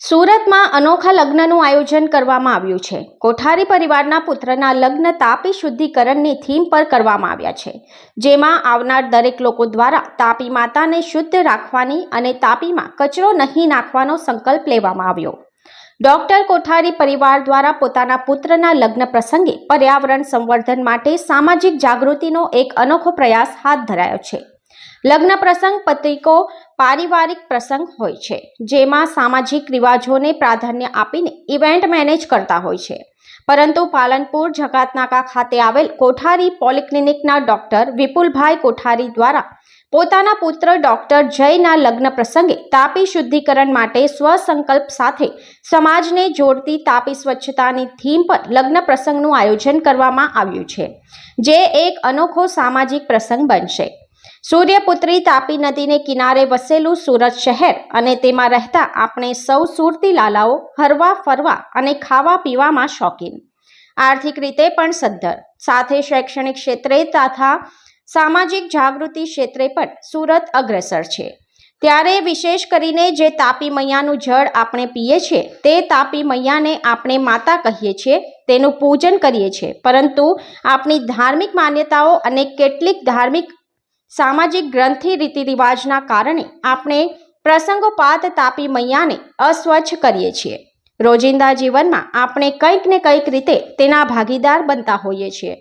સુરતમાં અનોખા લગ્નનું આયોજન કરવામાં આવ્યું છે. કોઠારી પરિવારના પુત્રના લગ્ન તાપી શુદ્ધિકરણની થીમ પર કરવામાં આવ્યા છે. જેમાં આવનાર દરેક લોકો દ્વારા તાપી માતાને શુદ્ધ રાખવાની અને તાપીમાં કચરો નહીં નાખવાનો સંકલ્પ લેવામાં આવ્યો. ડોક્ટર કોઠારી પરિવાર દ્વારા પોતાના પુત્રના લગ્ન પ્રસંગે પર્યાવરણ સંવર્ધન માટે સામાજિક જાગૃતિનો એક અનોખો પ્રયાસ હાથ ધરાયો છે. લગ્ન પ્રસંગ પત્રિકો પારિવારિક પ્રસંગ હોય છે, જેમાં સામાજિક રિવાજોને પ્રાધાન્ય આપીને ઇવેન્ટ મેનેજ કરતા હોય છે. પરંતુ પાલનપુર જકાતનાકા ખાતે આવેલ કોઠારી પોલિક્લિનિકના ડોક્ટર વિપુલભાઈ કોઠારી દ્વારા પોતાના પુત્ર ડોક્ટર જયના લગ્ન પ્રસંગે તાપી શુદ્ધિકરણ માટે સ્વસંકલ્પ સાથે સમાજને જોડતી તાપી સ્વચ્છતાની થીમ પર લગ્ન પ્રસંગનું આયોજન કરવામાં આવ્યું છે, જે એક અનોખો સામાજિક પ્રસંગ બનશે. સૂર્યપુત્રી તાપી નદીને કિનારે વસેલું સુરત શહેર અને તેમાં રહેતા આપણે સૌ સુરતી લાલાઓ હરવા, ફરવા અને ખાવા પીવામાં શોખીન. આર્થિક રીતે પણ સદ્ધર. સાથે શૈક્ષણિક ક્ષેત્રે તથા સામાજિક જાગૃતિ ક્ષેત્રે પણ સુરત અગ્રેસર છે. ત્યારે વિશેષ કરીને જે તાપી મૈયાનું જળ આપણે પીએ છીએ, તે તાપી મૈયાને આપણે માતા કહીએ છીએ, તેનું પૂજન કરીએ છીએ. પરંતુ આપણી ધાર્મિક માન્યતાઓ અને કેટલીક ધાર્મિક સામાજિક ગ્રંથિ રીતિ રિવાજના કારણે આપણે પ્રસંગોપાત તાપી મૈયાને અસ્વચ્છ કરીએ છીએ. રોજિંદા જીવનમાં આપણે કંઈક ને કંઈક રીતે તેના ભાગીદાર બનતા હોઈએ છીએ.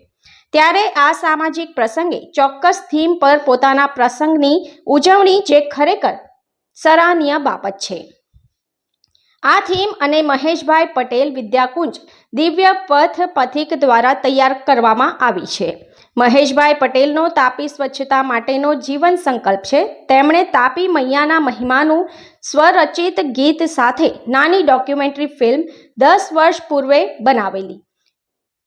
ત્યારે આ સામાજિક પ્રસંગે ચોક્કસ થીમ પર પોતાના પ્રસંગની ઉજવણી જે ખરેખર સરાહનીય બાબત છે. આ થીમ અને મહેશભાઈ પટેલ વિદ્યાકુંજ દિવ્ય પથ પથિક દ્વારા તૈયાર કરવામાં આવી છે. મહેશભાઈ પટેલનો તાપી સ્વચ્છતા માટેનો જીવન સંકલ્પ છે. તેમણે તાપી મૈયાના મહિમાનું સ્વરચિત ગીત સાથે નાની ડોક્યુમેન્ટરી ફિલ્મ દસ વર્ષ પૂર્વે બનાવેલી.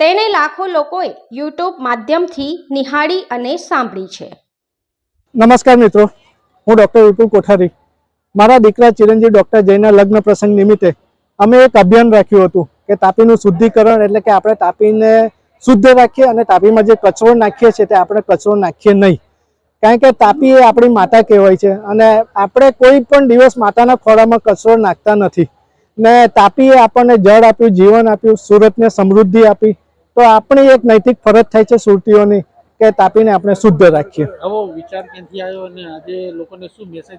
તેને લાખો લોકોએ યુટ્યુબ માધ્યમથી નિહાળી અને સાંભળી છે. નમસ્કાર મિત્રો, હું ડૉક્ટર વિપુલ કોઠારી. મારા દીકરા ચિરંજીવ ડૉક્ટર જયના લગ્ન પ્રસંગ નિમિત્તે અમે એક અભિયાન રાખ્યું હતું કે તાપીનું શુદ્ધિકરણ એટલે કે આપણે તાપીને શુદ્ધ રાખીએ અને તાપીમાં જે કચરો નાખીએ છીએ તે આપણે કચરો નાખીએ નહીં. કારણ કે તાપી એ આપણી માતા કહેવાય છે અને આપણે કોઈ પણ દિવસ માતાના ખોળામાં કચરો નાખતા નથી. ને તાપીએ આપણને જળ આપ્યું, જીવન આપ્યું, સુરતને સમૃદ્ધિ આપી. તો આપણી એક નૈતિક ફરજ થાય છે સુરતીઓની કે તાપીને આપણે શુદ્ધ રાખીએ. વિચાર ક્યાંથી આવ્યો અને આજે લોકોને શું મેસેજ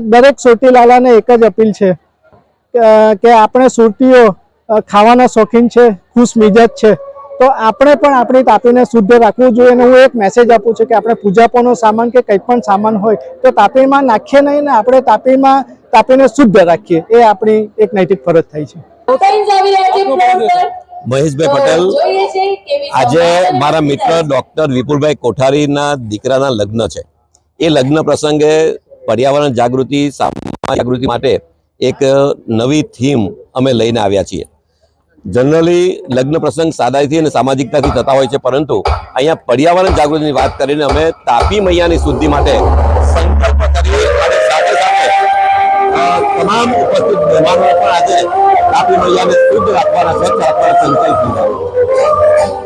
દરેક સુરતીલાલાને એક જ અપીલ છે કે- આપણે સુરતીઓ ખાવાના શોખીન છે ખુશ મિજાજ છે. તો આપણે પણ આપણી તાપીને શુદ્ધ રાખવું જોઈએ અને હું એક મેસેજ આપું છું કે આપણે પૂજાપોનો સામાન કે કંઈ પણ સામાન હોય તો તાપીમાં નાખીએ નહીં ને આપણે તાપીમાં તાપીને શુદ્ધ રાખીએ. એ આપણી એક નૈતિક ફરજ થાય છે. મહેશભાઈ પટેલ જોઈએ છે કેવી આજે મારા મિત્ર ડોક્ટર વિપુલભાઈ કોઠારીના દીકરાના લગ્ન છે. એ લગ્ન પ્રસંગે પર્યાવરણ જાગૃતિ, સામાજિક જાગૃતિ માટે એક નવી થીમ અમે લઈને આવ્યા છીએ. જનરલી લગ્ન પ્રસંગ સાદાઈથી અને સામાજિકતાથી થતા હોય છે, પરંતુ અહીંયા પર્યાવરણ જાગૃતિની વાત કરીને અમે તાપી મૈયાની શુદ્ધિ માટે સંકલ્પ કરીએ અને સાથે સાથે તમામ ઉપસ્થિત મહેમાનો પણ આજે તાપી મૈયાને શુદ્ધ રાખવાના સ્વચ્છ રાખવાના સંકલ્પ લીધા.